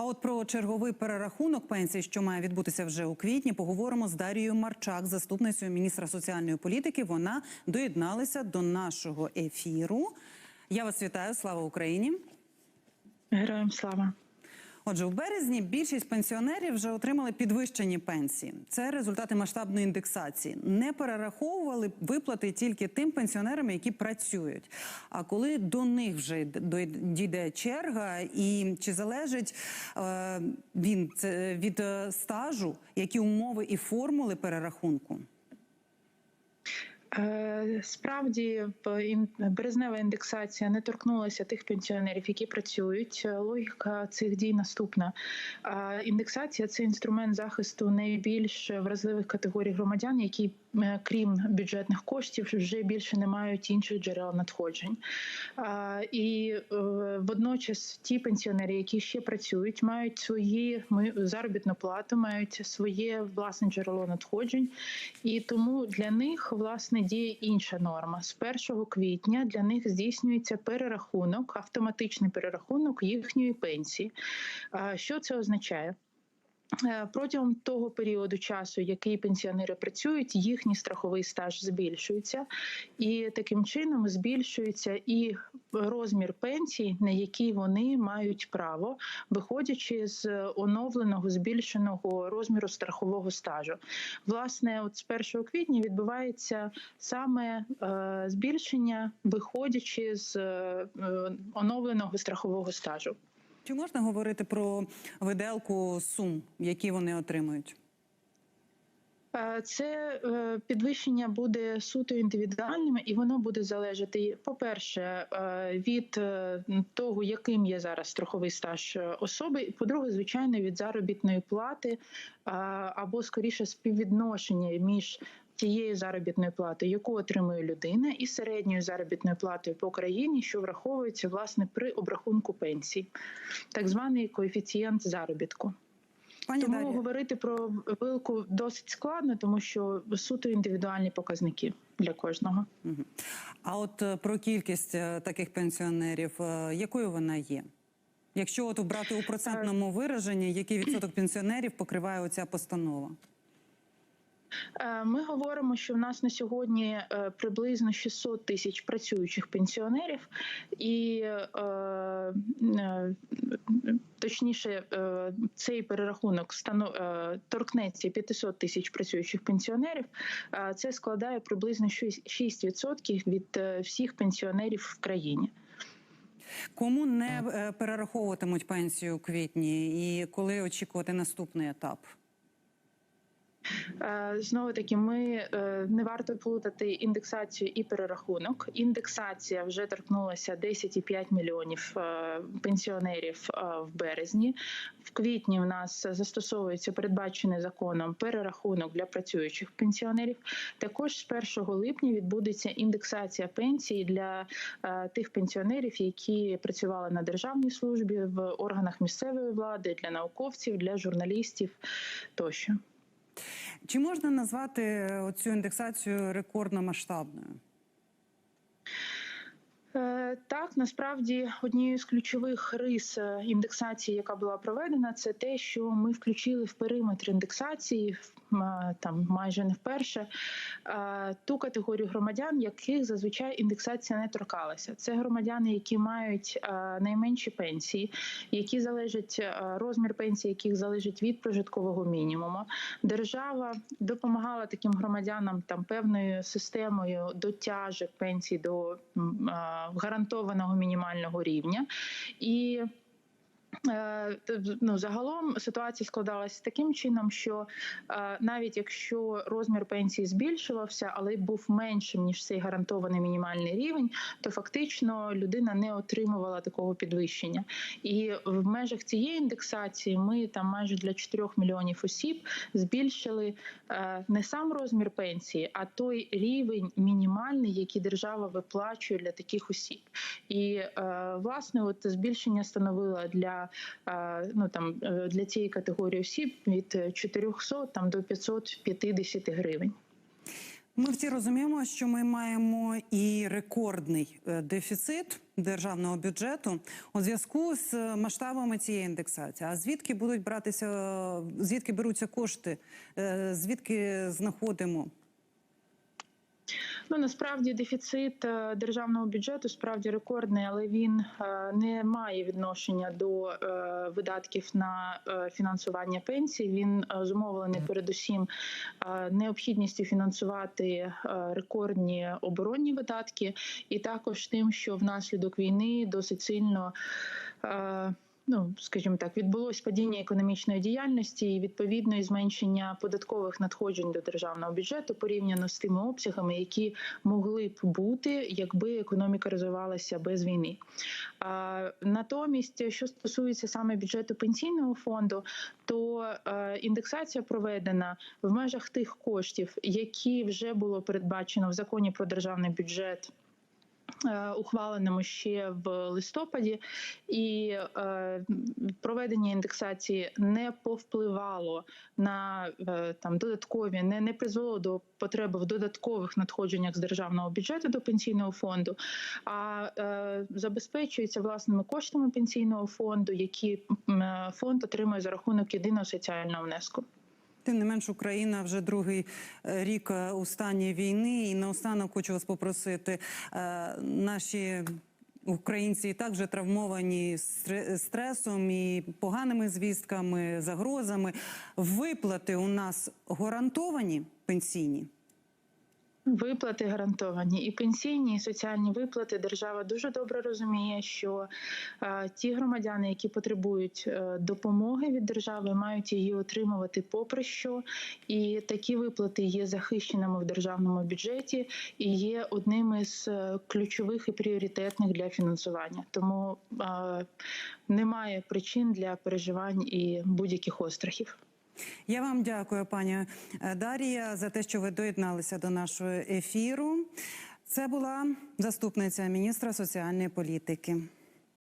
А от про черговий перерахунок пенсій, що має відбутися вже у квітні, поговоримо з Дарією Марчак, заступницею міністра соціальної політики. Вона доєдналася до нашого ефіру. Я вас вітаю. Слава Україні! Героям слава. Отже, у березні більшість пенсіонерів вже отримали підвищені пенсії. Це результати масштабної індексації. Не перераховували виплати тільки тим пенсіонерам, які працюють. А коли до них вже дійде черга, і чи залежить е, він від е, стажу, які умови і формули перерахунку? Е, Справді березнева індексація не торкнулася тих пенсіонерів, які працюють. Е, Логіка цих дій наступна. Індексація це інструмент захисту найбільш вразливих категорій громадян, які е, крім бюджетних коштів вже більше не мають інших джерел надходжень. І водночас ті пенсіонери, які ще працюють, мають свої заробітну плату, мають своє власне джерело надходжень, і тому для них власне діє інша норма. З 1 квітня для них здійснюється перерахунок, автоматичний перерахунок їхньої пенсії. Що це означає? Е, Протягом того періоду часу, який пенсіонери працюють, їхній страховий стаж збільшується, і таким чином збільшується і розмір пенсії, на який вони мають право, виходячи з оновленого збільшеного розміру страхового стажу. Власне, от з 1 квітня відбувається саме е, збільшення, виходячи з е, оновленого страхового стажу. Чи можна говорити про виделку сум, які вони отримують? Е, Це е, підвищення буде суто індивідуальним, і воно буде залежати, по-перше, е, від того, яким є зараз страховий стаж особи, і по-друге, звичайно, від заробітної плати або скоріше співвідношення між тією заробітною платою, яку отримує людина, і середньою заробітною платою по країні, що враховується власне при обрахунку пенсій, так званий коефіцієнт заробітку. Пані Тому Дар'я, говорити про вилку досить складно, тому що суто індивідуальні показники для кожного. А от е, про кількість е, таких пенсіонерів, е, якою вона є? Якщо от брати у процентному вираженні, який відсоток пенсіонерів покриває оця постанова? Е, Ми говоримо, що в нас на сьогодні е, приблизно 600 тисяч працюючих пенсіонерів, і е, точніше, цей перерахунок торкнеться 500 тисяч працюючих пенсіонерів. Це складає приблизно 6 6% від всіх пенсіонерів в країні. Кому не перераховуватимуть пенсію у квітні, і коли очікувати наступний етап? Е, Знову таки, ми е, не варто плутати індексацію і перерахунок. Індексація вже торкнулася 10,5 мільйонів е, пенсіонерів в березні. В квітні в нас застосовується передбачений законом перерахунок для працюючих пенсіонерів. Також з 1 липня відбудеться індексація пенсії для тих пенсіонерів, які працювали на державній службі в органах місцевої влади, для науковців, для журналістів тощо. Чи можна назвати цю індексацію рекордно масштабною? Е, Так, насправді однією з ключових рис е, індексації, яка була проведена, це те, що ми включили в периметр індексації е, там майже не вперше ту категорію громадян, яких зазвичай індексація не торкалася. Це громадяни, які мають найменші пенсії, які залежать розмір пенсії, яких залежить від прожиткового мінімуму. Держава допомагала таким громадянам там певною системою дотяжок пенсій до гарантованого мінімального рівня і. Е, Ну, загалом ситуація складалася таким чином, що е, навіть якщо розмір пенсії збільшувався, але був меншим ніж цей гарантований мінімальний рівень, то фактично людина не отримувала такого підвищення. І в межах цієї індексації ми там майже для 4 мільйонів осіб збільшили е, не сам розмір пенсії, а той рівень мінімальний, який держава виплачує для таких осіб. І власне, от збільшення становило для е, ну там е, для цієї категорії осіб від 400 там до 550 гривень. Ми всі розуміємо, що ми маємо і рекордний е, дефіцит державного бюджету у зв'язку з е, масштабами цієї індексації. А звідки будуть братися, звідки беруться кошти, звідки знаходимо? Ну насправді дефіцит е, державного бюджету справді рекордний, але він е, не має відношення до е, видатків на фінансування пенсій. Він зумовлений передусім необхідністю фінансувати рекордні оборонні видатки, і також тим, що внаслідок війни досить сильно. Ну, скажімо так, відбулось падіння економічної діяльності і відповідно і зменшення податкових надходжень до державного бюджету порівняно з тими обсягами, які могли б бути, якби економіка розвивалася без війни. А, натомість, що стосується саме бюджету пенсійного фонду, то е, індексація проведена в межах тих коштів, які вже було передбачено в законі про державний бюджет. Е, Ухваленому ще в листопаді, і е, проведення індексації не повпливало на е, там додаткові, не, не призвело до потреби в додаткових надходженнях з державного бюджету до пенсійного фонду, а забезпечується власними коштами пенсійного фонду, які фонд отримує за рахунок єдиного соціального внеску. Тим не менш, Україна вже другий е, рік е, у стані війни. І наостанок хочу вас попросити е, наші. Українці і так вже травмовані стре- стресом і поганими звістками, загрозами. Виплати у нас гарантовані пенсійні. Виплати гарантовані і пенсійні, і соціальні виплати. Держава дуже добре розуміє, що е, ті громадяни, які потребують е, допомоги від держави, мають її отримувати попри що. І такі виплати є захищеними в державному бюджеті і є одним із е, ключових і пріоритетних для фінансування. Тому немає причин для переживань і будь-яких острахів. Я вам дякую, пані е, Дарія, за те, що ви доєдналися до нашого ефіру. Це була заступниця міністра соціальної політики.